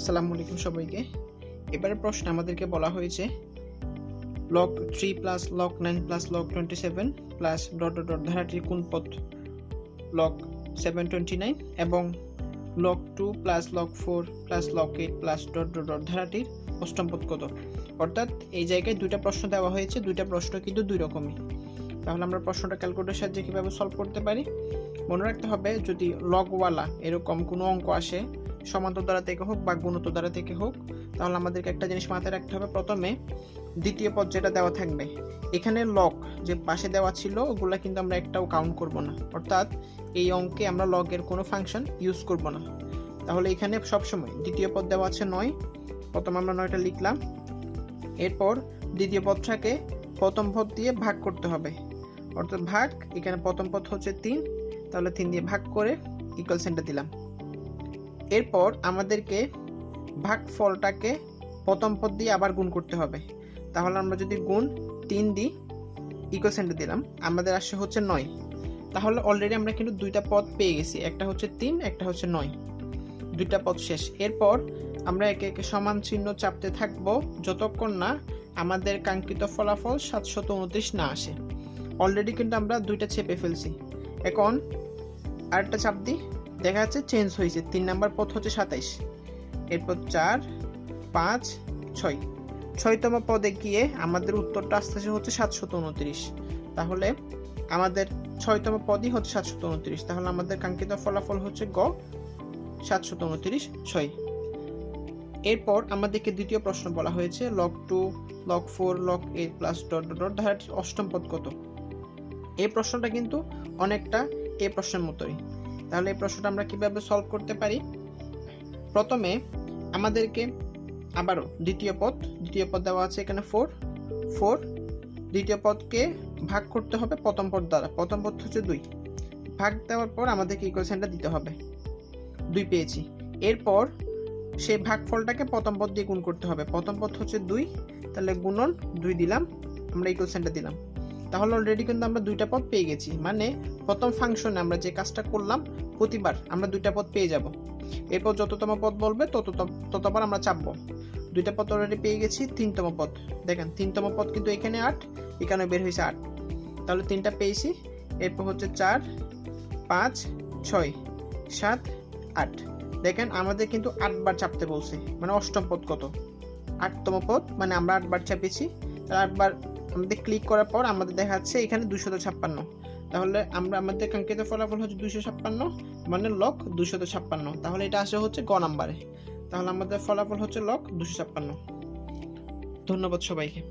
আসসালামু আলাইকুম সবাইকে। এবারে প্রশ্ন আমাদেরকে বলা হয়েছে log three plus log nine plus log twenty seven plus dot dot ধারাটির কোন পদ? লক সেভেন টোয়েন্টি নাইন এবং log two plus log four plus log eight plus dot dot dot ধারাটির অষ্টম পদ কত? অর্থাৎ এই জায়গায় দুইটা প্রশ্ন দেওয়া হয়েছে, দুইটা প্রশ্ন কিন্তু দুই রকমই। তাহলে আমরা প্রশ্নটা ক্যালকুলেটরের সাহায্যে কীভাবে সলভ করতে পারি? মনে রাখতে হবে যদি লগওয়ালা এরকম কোনো অঙ্ক আসে সমান্তর দ্বারা থেকে হোক বা গুণোত্তর দ্বারা থেকে হোক, তাহলে আমাদেরকে একটা জিনিস মাথায় রাখতে হবে। প্রথমে দ্বিতীয় পদ যেটা দেওয়া থাকবে, এখানে লক যে পাশে দেওয়া ছিল, ওগুলো কিন্তু আমরা একটাও কাউন্ট করব না। অর্থাৎ এই অঙ্কে আমরা লগের কোনো ফাংশন ইউজ করব না। তাহলে এখানে সবসময় দ্বিতীয় পদ দেওয়া আছে নয়, প্রথম আমরা নয়টা লিখলাম। এরপর দ্বিতীয় পদটাকে প্রথম পদ দিয়ে ভাগ করতে হবে। অর্থাৎ ভাগ, এখানে প্রথম পদ হচ্ছে তিন, তাহলে তিন দিয়ে ভাগ করে ইকুয়াল সেন্টার দিলাম। এরপর আমাদেরকে ভাগ ফলটাকে প্রথম পদ দিয়ে আবার গুণ করতে হবে। তাহলে আমরা যদি গুণ তিন দিই ইকুয়াল সেন্টার দিলাম, আমাদের আসে হচ্ছে নয়। তাহলে অলরেডি আমরা কিন্তু দুইটা পদ পেয়ে গেছি, একটা হচ্ছে তিন, একটা হচ্ছে নয়। দুইটা পদ শেষ। এরপর আমরা একে একে সমান চিহ্ন চাপতে থাকব, যতক্ষণ না আমাদের কাঙ্ক্ষিত ফলাফল সাতশত উনত্রিশ না আসে। অলরেডি কিন্তু আমরা দুইটা চেপে ফেলছি। এখন আরেকটা চাপ দিই। দেখা যাচ্ছে চেঞ্জ হয়েছে। তিন নাম্বার পথ হচ্ছে সাতাইশ। এরপর চার, পাঁচ, ছয়। ছয়তম পদে গিয়ে আমাদের উত্তরটা আস্তে আস্তে হচ্ছে সাতশত উনত্রিশ। তাহলে আমাদের ছয়তম পদই হচ্ছে সাতশত উনত্রিশ। তাহলে আমাদের কাঙ্ক্ষিত ফলাফল হচ্ছে গ, সাতশত উনত্রিশ, ছয়। এরপর আমাদেরকে দ্বিতীয় প্রশ্ন বলা হয়েছে log two log four log eight plus dot dot dot ধারাটির অষ্টম পদ কত? এই প্রশ্নটা কিন্তু অনেকটা এই প্রশ্নের মতোই। তাহলে এই প্রশ্নটা আমরা কীভাবে সলভ করতে পারি? প্রথমে আমাদেরকে আবারও দ্বিতীয় পদ দ্বিতীয় পদ দেওয়া আছে এখানে ফোর ফোর দ্বিতীয় পদকে ভাগ করতে হবে প্রথম পদ দ্বারা। প্রথম পদ হচ্ছে দুই। ভাগ দেওয়ার পর আমাদেরকে ইকুয়েশনটা দিতে হবে। দুই পেয়েছি। এরপর সেই ভাগফলটাকে প্রথম পদ দিয়ে গুণ করতে হবে। প্রথম পদ হচ্ছে দুই, তাহলে গুণন দুই দিলাম, আমরা ইকুয়েশনটা দিলাম। তাহলে অলরেডি কিন্তু আমরা দুইটা পদ পেয়ে গেছি। মানে প্রথম ফাংশনে আমরা যে কাজটা করলাম, প্রতিবার আমরা দুইটা পদ পেয়ে যাব। এরপর যততম পদ বলবে তত ততবার আমরা চাপবো। দুইটা পদ অলরেডি পেয়ে গেছি, তিনতম পদ। দেখেন, তিনতম পদ কিন্তু এখানে আট এখানে বের হয়েছে আট। তাহলে তিনটা পেয়েছি, এরপর হচ্ছে চার, পাঁচ, ছয়, সাত, আট। দেখেন, আমাদের কিন্তু আটবার চাপতে বলছে মানে অষ্টম পদ কত? আটতম পদ মানে আমরা আটবার চাপেছি তাহলে আটবার আমাদের ক্লিক করার পর আমাদের দেখা যাচ্ছে এখানে দুশত ছাপ্পান্ন। তাহলে আমরা, আমাদের কাঙ্ক্ষিত ফলাফল হচ্ছে দুশো ছাপ্পান্ন মানে লক দুশত ছাপ্পান্ন। তাহলে এটা আসে হচ্ছে গ নাম্বারে। তাহলে আমাদের ফলাফল হচ্ছে লক দুশো ছাপ্পান্ন। ধন্যবাদ সবাইকে।